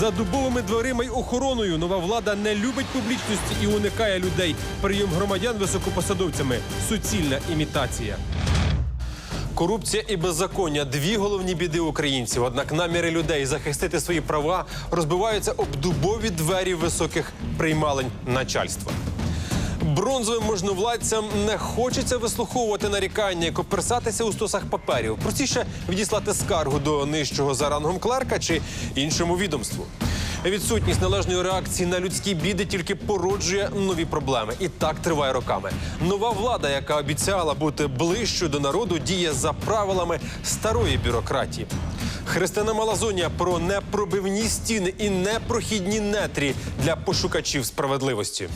За дубовими дверима й охороною нова влада не любить публічності і уникає людей. Прийом громадян високопосадовцями суцільна імітація. Корупція і беззаконня дві головні біди українців. Однак наміри людей захистити свої права розбиваються об дубові двері високих приймалень начальства. Бронзовим можновладцям не хочеться вислуховувати нарікання, коперсатися у стосах паперів. Простіше відіслати скаргу до нижчого за рангом клерка чи іншому відомству. Відсутність належної реакції на людські біди тільки породжує нові проблеми. І так триває роками. Нова влада, яка обіцяла бути ближчою до народу, діє за правилами старої бюрократії. Христина Малазонія про непробивні стіни і непрохідні нетрі для пошукачів справедливості.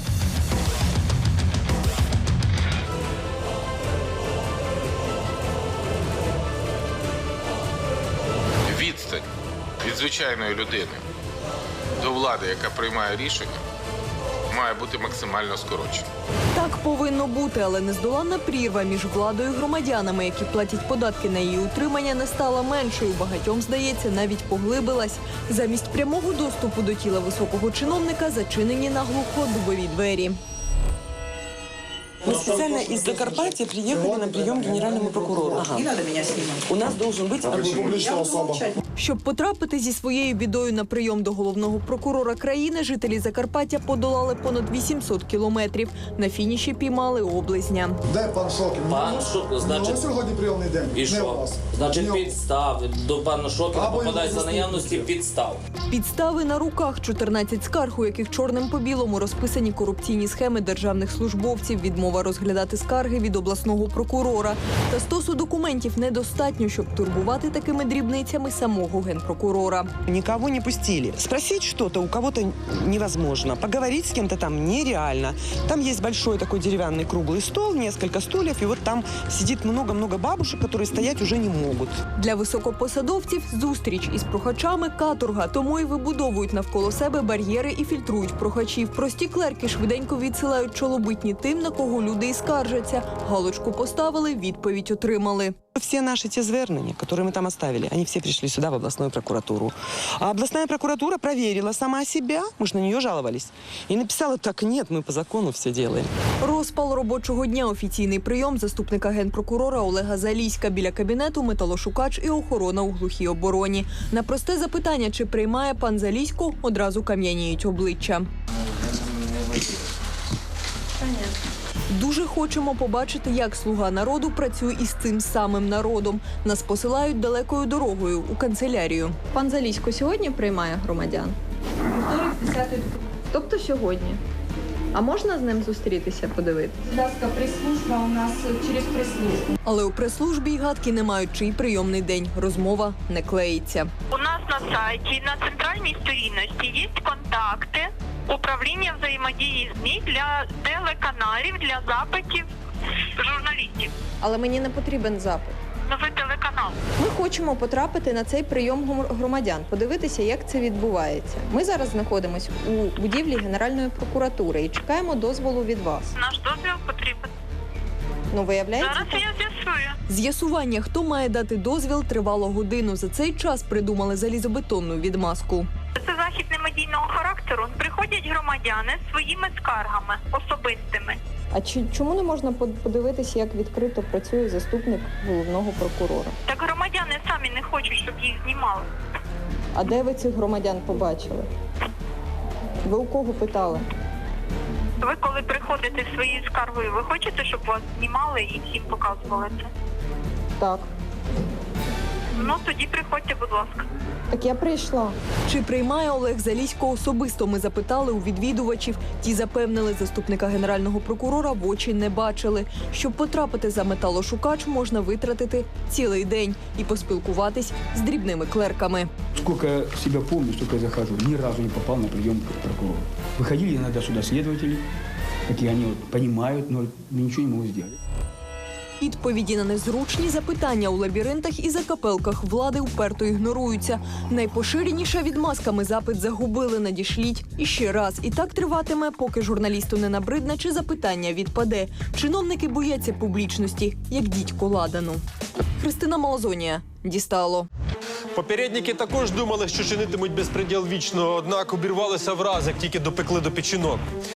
Звичайної людини до влади, яка приймає рішення, має бути максимально скорочена. Так повинно бути, але нездоланна прірва між владою і громадянами, які платять податки на її утримання, не стала меншою. Багатьом здається, навіть поглибилась. Замість прямого доступу до тіла високого чиновника зачинені наглухо дубові двері. Мы специально из Закарпатья приехали на прием к генеральному прокурору. Не надо меня снимать. У нас должен быть Я буду молчать. Щоб потрапити зі своєю бідою на прийом до головного прокурора країни, жителі Закарпаття подолали понад 800 кілометрів. На фініші піймали облизня. Де пан Шокін? Пан Ну, Шокін, ну, значить- сьогодні прийомний день. І Не у що? вас. Значить, Не підстав до пана Шокіна попадається його наявності підстав. Підстави на руках 14 скарг, у яких чорним по білому розписані корупційні схеми державних службовців, відмова розглядати скарги від обласного прокурора. Та стосу документів недостатньо, щоб турбувати такими дрібницями самого генпрокурора. Никого не пустили. Спросить что-то у кого-то невозможно. Поговорить с кем-то там нереально. Там есть большой такой деревянный круглый стол, несколько стульев, и вот там сидит много-много бабушек, которые стоять уже не могут. Для високопосадовців зустріч із прохачами каторга, тому і вибудовують навколо себе бар'єри і фільтрують прохачів. Прості клерки швиденько відсилають чолобитні тим, на кого люди і скаржаться. Галочку поставили, відповідь отримали. Все наши те звернения, которые мы там оставили, они все пришли сюда, в областную прокуратуру. А областная прокуратура проверила сама себя, мы же на нее жаловались, и написала, так нет, мы по закону все делаем. Розпал робочого дня. Офіційний прийом заступника генпрокурора Олега Заліська біля кабінету металошукач і охорона у глухій обороні. На просте запитання, чи приймає пан Залісько, одразу кам'яніють обличчя. Дуже хочемо побачити, як слуга народу працює із цим самим народом. Нас посилають далекою дорогою у канцелярію. Пан Залісько сьогодні приймає громадян. Тобто сьогодні. А можна з ним зустрітися, подивитися? Будь ласка, прес-служба у нас через прес-службу. Але у прес-службі й гадки не мають, чий прийомний день. Розмова не клеїться. У нас на сайті на центральній сторінності є контакти управління взаємодії ЗМІ для телеканалів для запитів журналістів. Але мені не потрібен запит. Ну ви телеканал. Ми хочемо потрапити на цей прийом громадян, подивитися, як це відбувається. Ми зараз знаходимося у будівлі Генеральної прокуратури і чекаємо дозволу від вас. Наш дозвіл потрібен. Ну, виявляється, Зараз я з'ясую. з'ясування, хто має дати дозвіл, тривало годину. За цей час придумали залізобетонну відмазку. Захід немедійного характеру. Приходять громадяни своїми скаргами особистими. А чи чому не можна подивитися, як відкрито працює заступник головного прокурора? Так громадяни самі не хочуть, щоб їх знімали. А де ви цих громадян побачили? Ви у кого питали? Ви коли приходите своєю скаргою, ви хочете, щоб вас знімали і всім показували це? Так. Ну тоді приходьте, будь ласка. Так я прийшла. Чи приймає Олег Залісько особисто? Ми запитали у відвідувачів. Ті запевнили, заступника генерального прокурора в очі не бачили. Щоб потрапити за металошукач, можна витратити цілий день і поспілкуватись з дрібними клерками. Сколько себя помню, столько я захожу. Ни разу не попал на прием к прокурору. Выходили иногда сюда следователи, такие они вот понимают, но ничего не могут сделать. Відповіді на незручні запитання у лабіринтах і закапелках влади вперто ігноруються. Найпоширенішими відмазками запит загубили, надішліть і ще раз. І так триватиме, поки журналісту не набридне чи запитання відпаде. Чиновники бояться публічності, як дідько ладану. Христина Малазонія дістало. Попередники також думали, що чинитимуть безпреділ вічно, однак обірвалися враз, як тільки допекли до печінок.